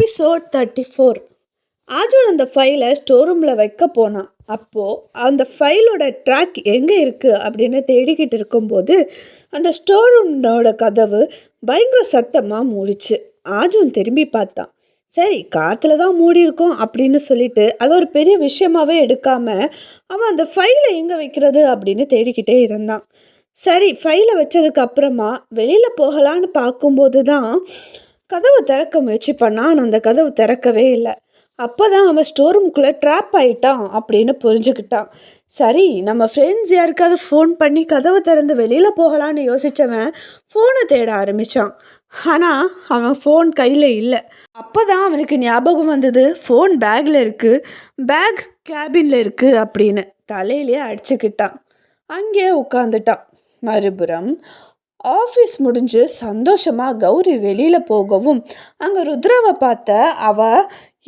Episode thirty four ஆஜோன் அந்த ஃபைலை store ரூமில் வைக்க போனான். அப்போது அந்த ஃபைலோட ட்ராக் எங்கே இருக்குது அப்படின்னு தேடிக்கிட்டு இருக்கும்போது அந்த ஸ்டோர் ரூமோட கதவு பயங்கர சத்தமாக மூடிச்சு. ஆஜோன் திரும்பி பார்த்தான். சரி காற்றுல தான் மூடி இருக்கும் அப்படின்னு சொல்லிட்டு அது ஒரு பெரிய விஷயமாவே எடுக்காம அவன் அந்த ஃபைலை எங்கே வைக்கிறது அப்படின்னு தேடிக்கிட்டே இருந்தான். சரி ஃபைலை வச்சதுக்கு அப்புறமா வெளியில் போகலான்னு பார்க்கும்போது தான் கதவை திறக்க முயற்சி பண்ணான் ஆனால் அந்த கதவு திறக்கவே இல்லை. அப்போ தான் அவன் ஸ்டோர் ரூம்குள்ளே ட்ராப் ஆகிட்டான் அப்படின்னு புரிஞ்சுக்கிட்டான். சரி நம்ம ஃப்ரெண்ட்ஸ் யாருக்காவது ஃபோன் பண்ணி கதவை திறந்து வெளியில் போகலான்னு யோசித்தவன் ஃபோனை தேட ஆரம்பித்தான் ஆனால் அவன் ஃபோன் கையில் இல்லை. அப்போ தான் அவனுக்கு ஞாபகம் வந்தது ஃபோன் பேக்கில் இருக்குது பேக் கேபினில் இருக்குது அப்படின்னு தலையிலேயே அடிச்சுக்கிட்டான். அங்கேயே உட்காந்துட்டான் மறுபுறம் ஆஃபீஸ் முடிஞ்சு சந்தோஷமாக கௌரி வெளியில் போகவும் அங்கே ருத்ராவை பார்த்த அவ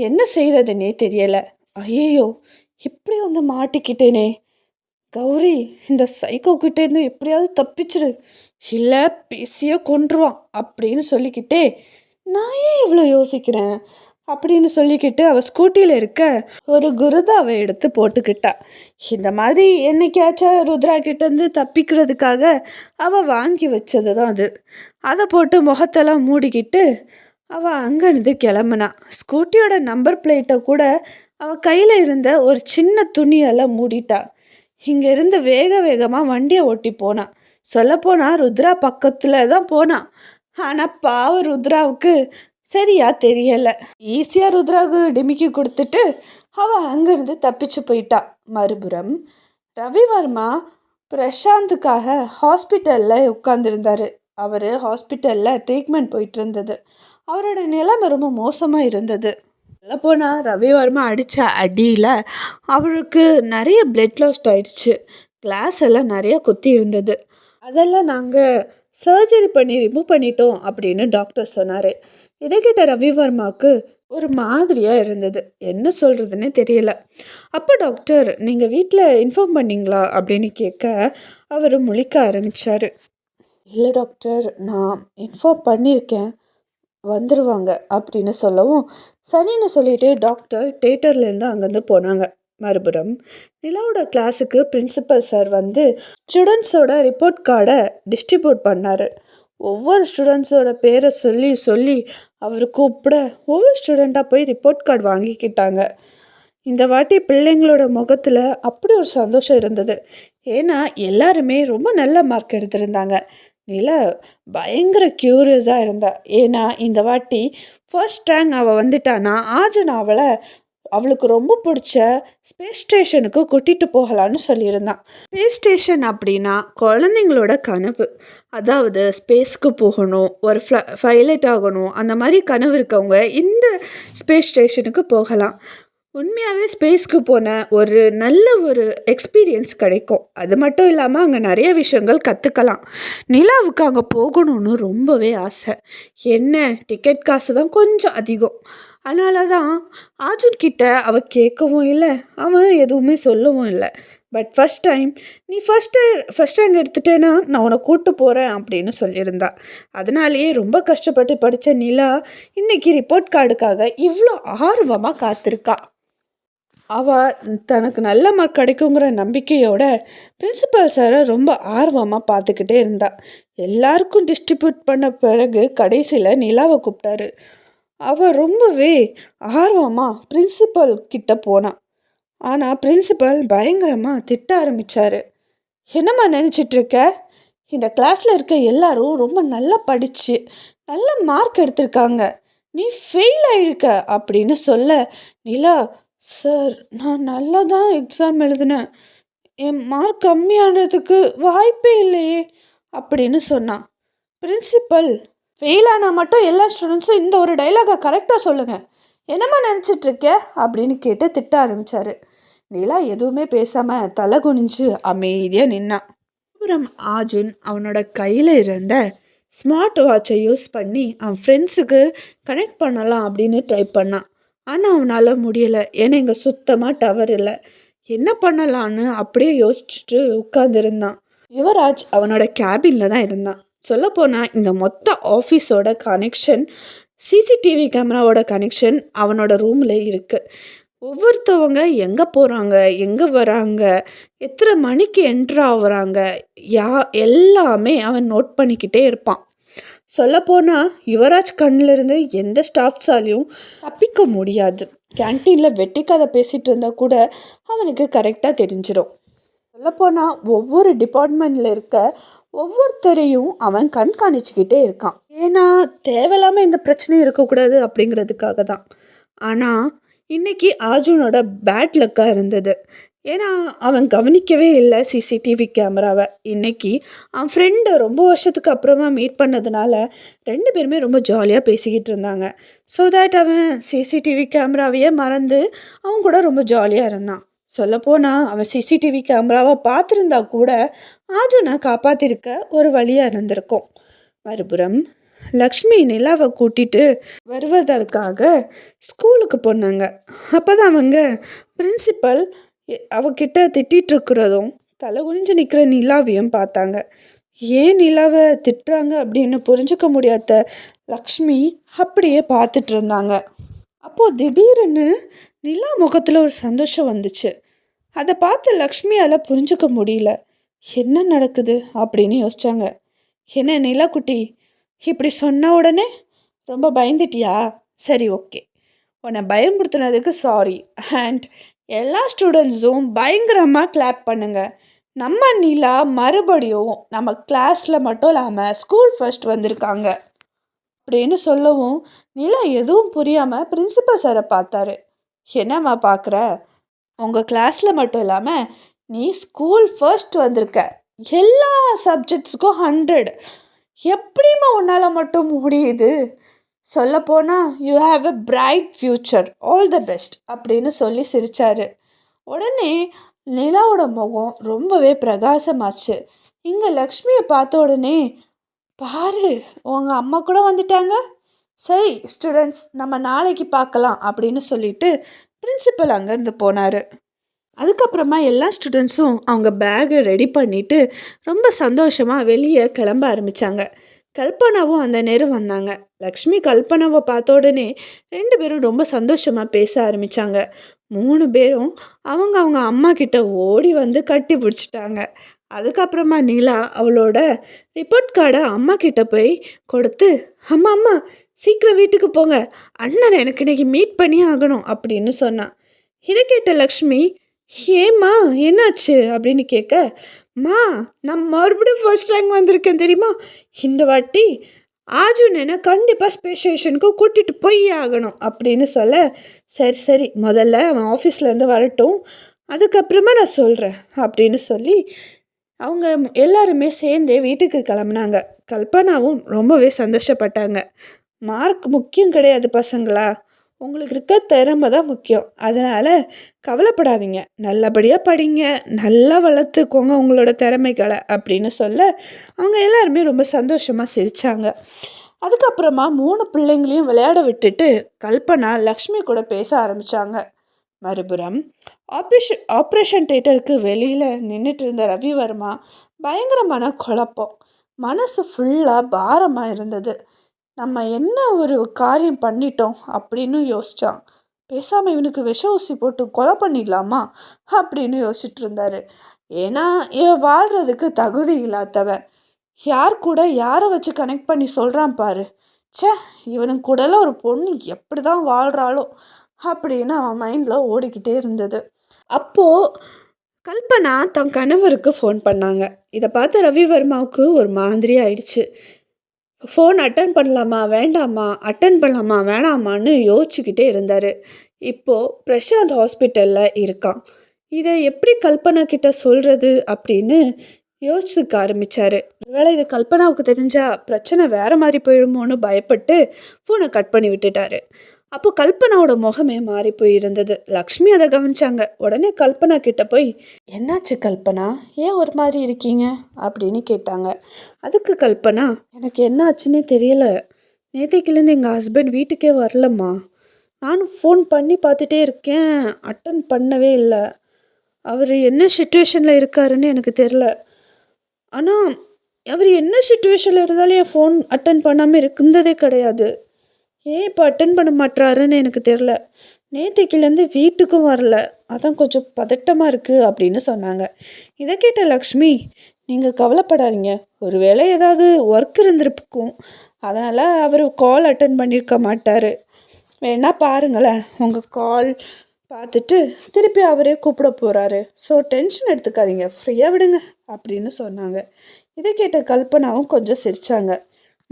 என்ன செய்கிறதுனே தெரியலை. ஐயோ இப்படி வந்து மாட்டிக்கிட்டேனே. கௌரி இந்த சைக்கோ கிட்டேருந்து எப்படியாவது தப்பிச்சிரு. இல்லை பேசியே கொன்றுவான் அப்படின்னு சொல்லிக்கிட்டே நான் ஏன் இவ்வளோ யோசிக்கிறேன்? அப்படின்னு சொல்லிக்கிட்டு அவள் ஸ்கூட்டியில் இருக்க ஒரு குருதாவை எடுத்து போட்டுக்கிட்டா. இந்த மாதிரி என்னைக்காச்சும் ருத்ரா கிட்டேருந்து தப்பிக்கிறதுக்காக அவள் வாங்கி வச்சது தான் அது. அதை போட்டு முகத்தெல்லாம் மூடிக்கிட்டு அவள் அங்கேருந்து கிளம்புனா. ஸ்கூட்டியோட நம்பர் பிளேட்டை கூட அவள் கையில் இருந்த ஒரு சின்ன துணியெல்லாம் மூடிட்டா. இங்கேருந்து வேக வேகமாக வண்டியை ஓட்டி போனான் சொல்லப்போனால் ருத்ரா பக்கத்தில் தான் போனான் ஆனால் பாவ ருத்ராவுக்கு சரியா தெரியல. ஈஸியாக ருத்ராவுக்கு டிமிக்கி கொடுத்துட்டு அவள் அங்கேருந்து தப்பிச்சு போயிட்டா. மறுபுறம் ரவிவர்மா பிரசாந்துக்காக ஹாஸ்பிட்டலில் உட்காந்துருந்தார் அவர் ஹாஸ்பிட்டலில் ட்ரீட்மெண்ட் போயிட்டு இருந்தது அவரோட நிலைமை ரொம்ப மோசமாக இருந்தது. சொல்லப்போனால் ரவிவர்மா அடித்த அடியில் அவருக்கு நிறைய பிளட் லாஸ்ட் ஆயிடுச்சு. கிளாஸ் எல்லாம் நிறைய குத்தி இருந்தது. அதெல்லாம் நாங்கள் சர்ஜரி பண்ணி ரிமூவ் பண்ணிட்டோம் அப்படின்னு டாக்டர் சொன்னார். இதை கேட்ட ரவிவர்மாவுக்கு ஒரு மாதிரியாக இருந்தது. என்ன சொல்கிறதுனே தெரியல. அப்போ டாக்டர் நீங்கள் வீட்டில் இன்ஃபார்ம் பண்ணீங்களா? அப்படின்னு கேட்க அவர் முழிக்க ஆரம்பித்தார் இல்லை டாக்டர் நான் இன்ஃபார்ம் பண்ணியிருக்கேன் வந்துடுவாங்க அப்படின்னு சொல்லவும் சரின்னு சொல்லிட்டு டாக்டர் தேட்டர்லேருந்து அங்கேருந்து போனாங்க. மறுபுறம் நிலாவோட கிளாஸுக்கு பிரின்சிபல் சார் வந்து ஸ்டூடெண்ட்ஸோட ரிப்போர்ட் கார்டை டிஸ்ட்ரிபியூட் பண்ணார். ஒவ்வொரு ஸ்டூடெண்ட்ஸோட பேரை சொல்லி சொல்லி அவர் கூப்பிட ஒவ்வொரு ஸ்டூடெண்ட்டாக போய் ரிப்போர்ட் கார்டு வாங்கிக்கிட்டாங்க. இந்த வாட்டி பிள்ளைங்களோட முகத்தில் அப்படி ஒரு சந்தோஷம் இருந்தது. ஏன்னா எல்லாருமே ரொம்ப நல்ல மார்க் எடுத்திருந்தாங்க. நில பயங்கர க்யூரியஸாக இருந்தா. ஏன்னா இந்த வாட்டி ஃபர்ஸ்ட் ரேங்க் அவள் வந்துட்டான்னா ஆஜன் அவளை அவளுக்கு ரொம்ப பிடிச்ச ஸ்பேஸ் ஸ்டேஷனுக்கு கூட்டிகிட்டு போகலான்னு சொல்லியிருந்தான். ஸ்பேஸ் ஸ்டேஷன் அப்படின்னா குழந்தைங்களோட கனவு. அதாவது ஸ்பேஸ்க்கு போகணும் ஒரு ஃப்ள பைலட் ஆகணும் அந்த மாதிரி கனவு இருக்கவங்க இந்த ஸ்பேஸ் ஸ்டேஷனுக்கு போகலாம். உண்மையாகவே ஸ்பேஸ்க்கு போன ஒரு நல்ல ஒரு எக்ஸ்பீரியன்ஸ் கிடைக்கும். அது மட்டும் இல்லாமல் அங்கே நிறைய விஷயங்கள் கற்றுக்கலாம் நிலாவுக்கு அங்கே போகணும்னு ரொம்பவே ஆசை. என்ன? டிக்கெட் காசு தான் கொஞ்சம் அதிகம். அதனால தான் ஆர்ஜுன் கிட்ட அவள் கேட்கவும் இல்லை அவன் எதுவுமே சொல்லவும் இல்லை. பட் ஃபஸ்ட் டைம் நீ ஃபஸ்ட்டு ஃபஸ்ட் ரேங்க் எடுத்துட்டேன்னா நான் உன்னை கூப்பிட்டு போகிறேன் அப்படின்னு சொல்லியிருந்தா. அதனாலேயே ரொம்ப கஷ்டப்பட்டு படித்த நிலா இன்னைக்கு ரிப்போர்ட் கார்டுக்காக இவ்வளோ ஆர்வமாக காத்திருக்கா. அவள் தனக்கு நல்ல மார்க் கிடைக்குங்கிற நம்பிக்கையோட பிரின்சிபல் சாரை ரொம்ப ஆர்வமாக பார்த்துக்கிட்டே இருந்தா. எல்லாருக்கும் டிஸ்ட்ரிபியூட் பண்ண பிறகு கடைசியில் நிலாவை கூப்பிட்டாரு. அவள் ரொம்பவே ஆர்வமாக பிரின்சிபல் கிட்ட போனான் ஆனால் பிரின்சிபல் பயங்கரமாக திட்ட ஆரம்பித்தார் என்னம்மா நினச்சிட்ருக்க? இந்த கிளாஸில் இருக்க எல்லாரும் ரொம்ப நல்லா படித்து நல்ல மார்க் எடுத்திருக்காங்க. நீ ஃபெயில் ஆகிருக்க அப்படின்னு சொல்ல நிலா சார் நான் நல்லா தான் எக்ஸாம் எழுதினேன். என் மார்க் கம்மியானதுக்கு வாய்ப்பே இல்லையே அப்படின்னு சொன்னான். பிரின்சிபல் ஃபெயில் ஆனால் மட்டும் எல்லா ஸ்டூடெண்ட்ஸும் இந்த ஒரு டைலாகை கரெக்டாக சொல்லுங்கள் என்னம்மா நினச்சிட்ருக்க அப்படின்னு கேட்டு திட்ட ஆரம்பித்தார் நிலா எதுவுமே பேசாமல் தலை குனிஞ்சு அமைதியாக நின்னான் அப்புறம் ஆஜுன் அவனோட கையில் இருந்த ஸ்மார்ட் வாட்சை யூஸ் பண்ணி அவன் ஃப்ரெண்ட்ஸுக்கு கனெக்ட் பண்ணலாம் அப்படின்னு ட்ரை பண்ணான். ஆனால் அவனால் முடியலை. ஏன்னா இங்கே சுத்தமாக டவர் இல்லை. என்ன பண்ணலான்னு அப்படியே யோசிச்சுட்டு உட்காந்துருந்தான் யுவராஜ் அவனோட கேபினில் தான் இருந்தான். சொல்லப்போனால் இந்த மொத்த ஆஃபீஸோட கனெக்ஷன் சிசிடிவி கேமராவோட கனெக்ஷன் அவனோட ரூமில் இருக்குது ஒவ்வொருத்தவங்க எங்கே போகிறாங்க எங்கே வராங்க எத்தனை மணிக்கு என்ட்ரு ஆகுறாங்க யா எல்லாமே அவன் நோட் பண்ணிக்கிட்டே இருப்பான். சொல்லப்போனால் யுவராஜ் கண்ணிலிருந்து எந்த ஸ்டாஃப்ஸாலையும் தப்பிக்க முடியாது. கேன்டீனில் வெட்டிக்காத பேசிகிட்டு இருந்தால் கூட அவனுக்கு கரெக்டாக தெரிஞ்சிடும் சொல்லப்போனால் ஒவ்வொரு டிபார்ட்மெண்ட்டில் இருக்க ஒவ்வொருத்தரையும் அவன் கண்காணிச்சுக்கிட்டே இருக்கான். ஏன்னா தேவையில்லாமல் இந்த பிரச்சனையும் இருக்கக்கூடாது அப்படிங்கிறதுக்காக தான். ஆனால் இன்னைக்கு அர்ஜுனோட பேட் லக்காக இருந்தது. ஏன்னா அவன் கவனிக்கவே இல்லை சிசிடிவி கேமராவை. இன்னைக்கு அவன் ஃப்ரெண்டு ரொம்ப வருஷத்துக்கு அப்புறமா மீட் பண்ணதுனால ரெண்டு பேருமே ரொம்ப ஜாலியாக பேசிக்கிட்டு இருந்தாங்க. ஸோ தேட் அவன் சிசிடிவி கேமராவையே மறந்து அவன் கூட ரொம்ப ஜாலியாக இருந்தான். சொல்லப்போனால் அவன் சிசிடிவி கேமராவை பார்த்துருந்தா கூட அர்ஜுனை காப்பாற்றிருக்க ஒரு வழியாக இருந்திருக்கும். மறுபுறம் லக்ஷ்மி நிலாவை கூட்டிட்டு வருவதற்காக ஸ்கூலுக்கு போனாங்க. அப்போ தான் அவங்க பிரின்சிபல் அவகிட்ட திட்டிகிட்டு இருக்கிறதும் தலை குனிஞ்சு நிற்கிற நிலாவையும் பார்த்தாங்க. ஏன் நிலாவை திட்டுறாங்க அப்படின்னு புரிஞ்சுக்க முடியாத லக்ஷ்மி அப்படியே பார்த்துட்டு இருந்தாங்க. அப்போது திடீர்னு நிலா முகத்தில் ஒரு சந்தோஷம் வந்துச்சு. அதை பார்த்து லக்ஷ்மியால் புரிஞ்சுக்க முடியல. என்ன நடக்குது? அப்படின்னு யோசிச்சாங்க. என்ன நிலா குட்டி இப்படி சொன்ன உடனே ரொம்ப பயந்துட்டியா? சரி ஓகே. உன்னை பயன்படுத்தினதுக்கு சாரி. அண்ட் எல்லா ஸ்டூடெண்ட்ஸும் பயங்கரமாக கிளாப் பண்ணுங்கள் நம்ம நிலா மறுபடியும் நம்ம கிளாஸில் மட்டும் இல்லாமல் ஸ்கூல் ஃபர்ஸ்ட் வந்திருக்காங்க. அப்படின்னு சொல்லவும் நிலா எதுவும் புரியாமல் பிரின்சிபல் சாரை பார்த்தாரு. என்னம்மா பார்க்குற உங்கள் கிளாஸில் மட்டும் இல்லாமல் நீ ஸ்கூல் ஃபர்ஸ்ட் வந்திருக்க. எல்லா சப்ஜெக்ட்ஸுக்கும் ஹண்ட்ரட் எப்படிம்மா உன்னால் மட்டும் முடியுது? சொல்லப்போனால் you have a bright future all the best அப்படின்னு சொல்லி சிரித்தார் உடனே நிலாவோட முகம் ரொம்பவே பிரகாசமாச்சு. இங்கே லக்ஷ்மியை பார்த்த உடனே பாரு உங்கள் அம்மா கூட வந்துட்டாங்க. சரி ஸ்டூடெண்ட்ஸ் நம்ம நாளைக்கு பார்க்கலாம் அப்படின்னு சொல்லிட்டு பிரின்சிபல் அங்கேருந்து போனார். அதுக்கப்புறமா எல்லா ஸ்டூடெண்ட்ஸும் அவங்க பேகை ரெடி பண்ணிவிட்டு ரொம்ப சந்தோஷமாக வெளியே கிளம்ப ஆரம்பித்தாங்க கல்பனாவும் அந்த நேரம் வந்தாங்க. லக்ஷ்மி கல்பனாவை பார்த்த உடனே ரெண்டு பேரும் ரொம்ப சந்தோஷமாக பேச ஆரம்பித்தாங்க மூணு பேரும் அவங்க அவங்க அம்மா கிட்ட ஓடி வந்து கட்டி பிடிச்சிட்டாங்க. அதுக்கப்புறமா நீலா அவளோட ரிப்போர்ட் கார்டை அம்மா கிட்ட போய் கொடுத்து அம்மா அம்மா சீக்கிரம் வீட்டுக்கு போங்க. அண்ணனை எனக்கு இன்னைக்கு மீட் பண்ணி ஆகணும் அப்படின்னு சொன்னான். இதை கேட்ட லக்ஷ்மி ஏம்மா என்னாச்சு? அப்படின்னு கேட்க மா நான் மறுபடியும் ஃபர்ஸ்ட் ரேங்க் வந்திருக்கேன் தெரியுமா? இந்த வாட்டி ஆஜுனனை கண்டிப்பாக ஸ்பேஸ் ஸ்டேஷனுக்கு கூட்டிகிட்டு போய் ஆகணும். அப்படின்னு சொல்ல சரி சரி முதல்ல அவன் ஆஃபீஸ்லேருந்து வரட்டும். அதுக்கப்புறமா நான் சொல்கிறேன் அப்படின்னு சொல்லி அவங்க எல்லாருமே சேர்ந்தே வீட்டுக்கு கிளம்புனாங்க. கல்பனாவும் ரொம்பவே சந்தோஷப்பட்டாங்க. மார்க் முக்கியம் கிடையாது பசங்களா? உங்களுக்கு இருக்க திறமை தான் முக்கியம். அதனால் கவலைப்படாதீங்க. நல்லபடியாக படிங்க. நல்லா வளர்த்துக்கோங்க உங்களோட திறமைகளை அப்படின்னு சொல்ல அவங்க எல்லாருமே ரொம்ப சந்தோஷமாக சிரித்தாங்க அதுக்கப்புறமா மூணு பிள்ளைங்களையும் விளையாட விட்டுட்டு கல்பனா லக்ஷ்மி கூட பேச ஆரம்பித்தாங்க மறுபுறம் ஆப்ரேஷன் ஆப்ரேஷன் தேட்டருக்கு வெளியில் நின்றுட்டு இருந்த ரவிவர்மா பயங்கரமான குழப்பம். மனசு ஃபுல்லாக பாரமாக இருந்தது. நம்ம என்ன ஒரு காரியம் பண்ணிட்டோம் அப்படின்னு யோசித்தான் பேசாமல் இவனுக்கு விஷ ஊசி போட்டு கொலை பண்ணிடலாமா அப்படின்னு யோசிச்சுட்டு இருந்தாரு. ஏன்னா இவன் வாழ்கிறதுக்கு தகுதி இல்லாதவன். யார் கூட யாரை வச்சு கனெக்ட் பண்ணி சொல்கிறான் பாரு. ச்சே இவனுக்கு கூடலாம் ஒரு பொண்ணு எப்படி தான் வாழ்கிறாளோ அப்படின்னு அவன் மைண்டில் ஓடிக்கிட்டே இருந்தது. அப்போது கல்பனா தன் கணவருக்கு ஃபோன் பண்ணாங்க. இதை பார்த்து ரவிவர்மாவுக்கு ஒரு மாதிரி ஆயிடுச்சு ஃபோன் அட்டன் பண்ணலாமா வேண்டாமா அட்டன் பண்ணலாமா வேணாமான்னு யோசிச்சுக்கிட்டே இருந்தார். இப்போது பிரசாந்த் ஹாஸ்பிட்டலில் இருக்கான். இதை எப்படி கல்பனா கிட்ட சொல்கிறது அப்படின்னு யோசிச்சுக்க ஆரம்பித்தார் ஒருவேளை இது கல்பனாவுக்கு தெரிஞ்சால் பிரச்சனை வேறு மாதிரி போயிடுமோன்னு பயப்பட்டு ஃபோனை கட் பண்ணி விட்டுட்டாரு. அப்போ கல்பனாவோட முகமே மாறி போயிருந்தது. லக்ஷ்மி அதை கவனிச்சாங்க. உடனே கல்பனா கிட்ட போய் என்னாச்சு கல்பனா? ஏன் ஒரு மாதிரி இருக்கீங்க? அப்படின்னு கேட்டாங்க. அதுக்கு கல்பனா எனக்கு என்னாச்சுன்னே தெரியல. நேத்திக்கிலேருந்து எங்கள் ஹஸ்பண்ட் வீட்டுக்கே வரலம்மா. நானும் ஃபோன் பண்ணி பார்த்துட்டே இருக்கேன். அட்டன் பண்ணவே இல்லை. அவர் என்ன சுச்சுவேஷனில் இருக்காருன்னு எனக்கு தெரில ஆனால் அவர் என்ன சுச்சுவேஷனில் இருந்தாலும் என் ஃபோன் அட்டன் பண்ணாமல் இருந்ததே கிடையாது. ஏன் இப்போ அட்டன் பண்ண மாட்றாருன்னு எனக்கு தெரில நேத்திக்கிலேருந்து வீட்டுக்கும் வரல. அதான் கொஞ்சம் பதட்டமாக இருக்குது அப்படின்னு சொன்னாங்க. இதை கேட்ட லக்ஷ்மி நீங்கள் கவலைப்படாதீங்க. ஒருவேளை ஏதாவது ஒர்க் இருந்திருக்கும். அதனால் அவர் கால் அட்டன் பண்ணியிருக்க மாட்டார். வேணா பாருங்களேன். உங்கள் கால் பார்த்துட்டு திருப்பி அவரே கூப்பிட போகிறாரு ஸோ டென்ஷன் எடுத்துக்காதீங்க. ஃப்ரீயாக விடுங்க. அப்படின்னு சொன்னாங்க. இதை கேட்ட கல்பனாவும் கொஞ்சம் சிரிச்சாங்க.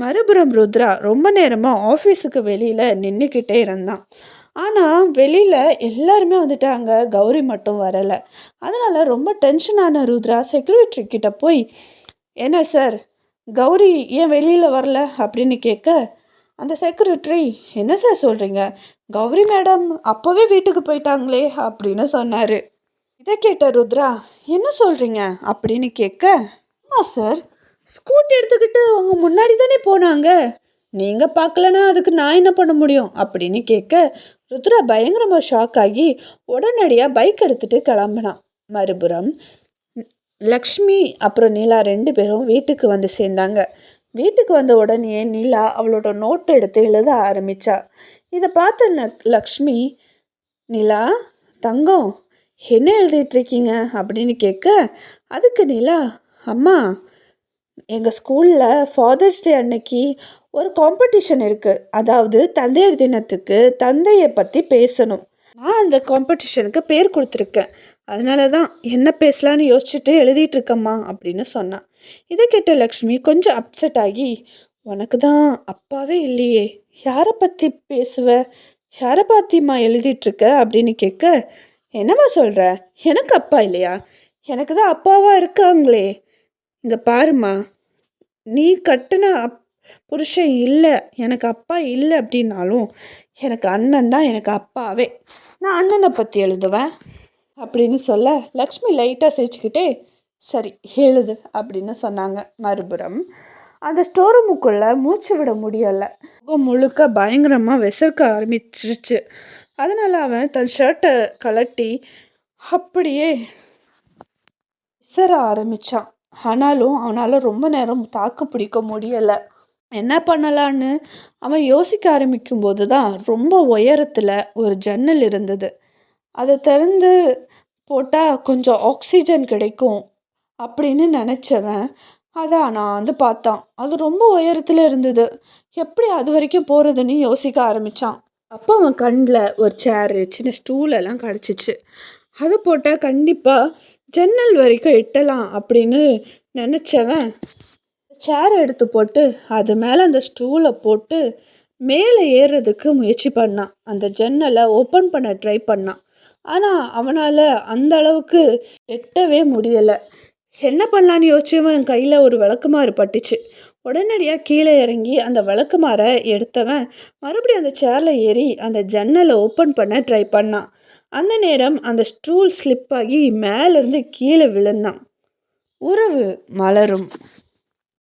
மறுபுறம் ருத்ரா ரொம்ப நேரமாக ஆஃபீஸுக்கு வெளியில் நின்றுக்கிட்டே இருந்தான். ஆனால் வெளியில் எல்லாருமே வந்துட்டாங்க கௌரி மட்டும் வரலை. அதனால் ரொம்ப டென்ஷனான ருத்ரா செக்யூரிட்டி கிட்ட போய் என்ன சார் கௌரி ஏன் வெளியில் வரல? அப்படின்னு கேட்க அந்த செக்யூரிட்ரி என்ன சார் சொல்கிறீங்க கௌரி மேடம் அப்போவே வீட்டுக்கு போயிட்டாங்களே அப்படின்னு சொன்னார். இதை கேட்ட ருத்ரா என்ன சொல்கிறீங்க அப்படின்னு கேட்க ஆமாம் சார் ஸ்கூட்டி எடுத்துக்கிட்டு அவங்க முன்னாடி தானே போனாங்க. நீங்கள் பார்க்கலன்னா அதுக்கு நான் என்ன பண்ண முடியும்? அப்படின்னு கேட்க ருத்ரா பயங்கரமாக ஷாக் ஆகி உடனடியாக பைக் எடுத்துகிட்டு கிளம்புனான் மறுபுறம் லக்ஷ்மி அப்புறம் நீலா ரெண்டு பேரும் வீட்டுக்கு வந்து சேர்ந்தாங்க. வீட்டுக்கு வந்த உடனே நீலா அவளோட நோட் எடுத்து எழுத ஆரம்பித்தா இதை பார்த்த லக்- லக்ஷ்மி நிலா தங்கம் என்ன எழுதிட்டுருக்கீங்க அப்படின்னு கேட்க அதுக்கு நிலா அம்மா எங்கள் ஸ்கூலில் ஃபாதர்ஸ் டே அன்னைக்கு ஒரு காம்படிஷன் இருக்குது அதாவது தந்தையர் தினத்துக்கு தந்தையை பற்றி பேசணும். நான் அந்த காம்படிஷனுக்கு பேர் கொடுத்துருக்கேன். அதனால தான் என்ன பேசலான்னு யோசிச்சுட்டு எழுதிட்டுருக்கம்மா அப்படின்னு சொன்னான். இதை கேட்ட லக்ஷ்மி கொஞ்சம் அப்செட் ஆகி உனக்கு தான் அப்பாவே இல்லையே. யாரை பற்றி பேசுவ? யாரை பற்றிம்மா எழுதிட்டுருக்க அப்படின்னு கேட்க என்னம்மா சொல்கிற எனக்கு அப்பா இல்லையா? எனக்கு தான் அப்பாவாக இருக்காங்களே. இங்கே பாரும்மா. நீ கட்டின அப் புருஷன் இல்லை எனக்கு அப்பா இல்லை அப்படின்னாலும் எனக்கு அண்ணன் தான் எனக்கு அப்பாவே. நான் அண்ணனை பற்றி எழுதுவேன் அப்படின்னு சொல்ல லக்ஷ்மி லைட்டாக சிரிச்சுக்கிட்டே சரி எழுது அப்படின்னு சொன்னாங்க மறுபுறம். அந்த ஸ்டோர் ரூமுக்குள்ளே மூச்சு விட முடியலை. முகம் முழுக்க பயங்கரமாக விசர்க்க ஆரம்பிச்சிருச்சு. அதனால் அவன் தன் ஷர்ட்டை கலட்டி அப்படியே விசர ஆரம்பித்தான் ஆனாலும் அவனால் ரொம்ப நேரம் தாக்கு பிடிக்க முடியலை. என்ன பண்ணலான்னு அவன் யோசிக்க ஆரம்பிக்கும் போது தான் ரொம்ப உயரத்தில் ஒரு ஜன்னல் இருந்தது. அதை திறந்து போட்டால் கொஞ்சம் ஆக்சிஜன் கிடைக்கும் அப்படின்னு நினச்சவன் அதான் நான் வந்து பார்த்தான். அது ரொம்ப உயரத்தில் இருந்தது. எப்படி அது வரைக்கும் போகிறதுன்னு யோசிக்க ஆரம்பித்தான் அப்போ அவன் கண்ணில் ஒரு சேரு சின்ன ஸ்டூலெல்லாம் கிடச்சிச்சு. அது போட்டால் கண்டிப்பாக ஜன்னல் வரைக்கும் எட்டலாம் அப்படின்னு நினச்சவன் சேர் எடுத்து போட்டு அது மேலே அந்த ஸ்டூலை போட்டு மேலே ஏறுறதுக்கு முயற்சி பண்ணான். அந்த ஜன்னலை ஓப்பன் பண்ண ட்ரை பண்ணான். ஆனால் அவனால் அந்த அளவுக்கு எட்டவே முடியலை. என்ன பண்ணலான்னு யோசிச்சவன் கையில் ஒரு விளக்குமாறு பட்டுச்சு. உடனடியாக கீழே இறங்கி அந்த விளக்குமாரை எடுத்தவன் மறுபடியும் அந்த சேரில் ஏறி அந்த ஜன்னலை ஓப்பன் பண்ண ட்ரை பண்ணான். அந்த நேரம் அந்த ஸ்டூல் ஸ்லிப் ஆகி மேலேருந்து கீழே விழுந்தான். உறவு மலரும்.